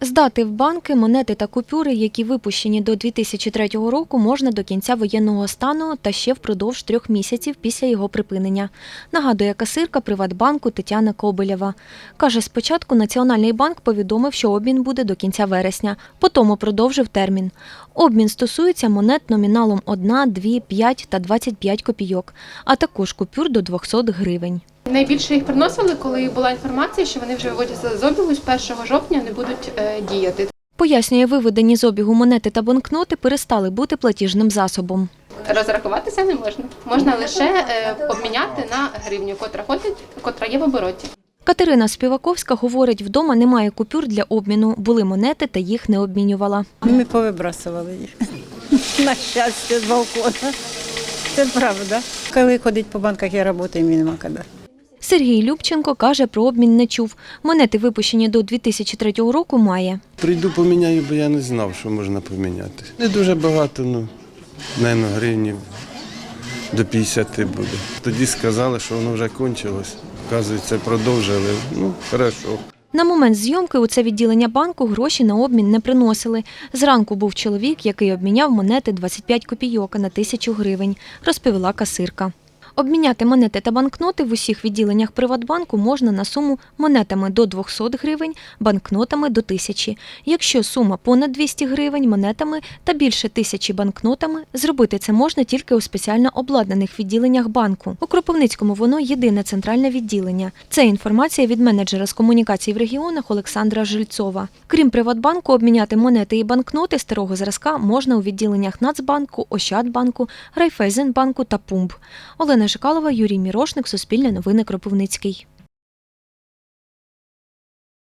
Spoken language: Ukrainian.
Здати в банки монети та купюри, які випущені до 2003 року, можна до кінця воєнного стану та ще впродовж трьох місяців після його припинення. Нагадує касирка Приватбанку Тетяна Кобелєва. Каже, спочатку Національний банк повідомив, що обмін буде до кінця вересня, потім продовжив термін. Обмін стосується монет номіналом 1, 2, 5 та 25 копійок, а також купюр до 200 гривень. Найбільше їх приносили, коли була інформація, що вони вже виводяться з обігу з 1 жовтня не будуть е, діяти. Пояснює, виведені з обігу монети та банкноти перестали бути платіжним засобом. Розрахуватися не можна. Можна лише е, обміняти на гривню, котра ходить, котра є в обороті. Катерина Співаковська говорить, вдома немає купюр для обміну, були монети та їх не обмінювала. Ми повибрасували їх. На щастя, з балкона. Це правда. Коли ходить по банках, я працюю, мені нема коли. Сергій Любченко каже, про обмін не чув. Монети, випущені до 2003 року, має. Прийду поміняю, бо я не знав, що можна поміняти. Не дуже багато, ну, наверно, гривнів до 50 буде. Тоді сказали, що воно вже кончилось. Оказується, продовжили. Ну, хорошо. На момент зйомки у це відділення банку гроші на обмін не приносили. Зранку був чоловік, який обміняв монети 25 копійок на тисячу гривень, розповіла касирка. Обміняти монети та банкноти в усіх відділеннях Приватбанку можна на суму монетами до 200 гривень, банкнотами до 1000. Якщо сума понад 200 гривень монетами та більше тисячі банкнотами, зробити це можна тільки у спеціально обладнаних відділеннях банку. У Кропивницькому воно єдине центральне відділення. Це інформація від менеджера з комунікацій в регіонах Олександра Жильцова. Крім Приватбанку, обміняти монети і банкноти старого зразка можна у відділеннях Нацбанку, Ощадбанку, Райфайзенбанку та Пумб. Олена Жикалова, Юрій Мірошник, Суспільне новини Кропивницький.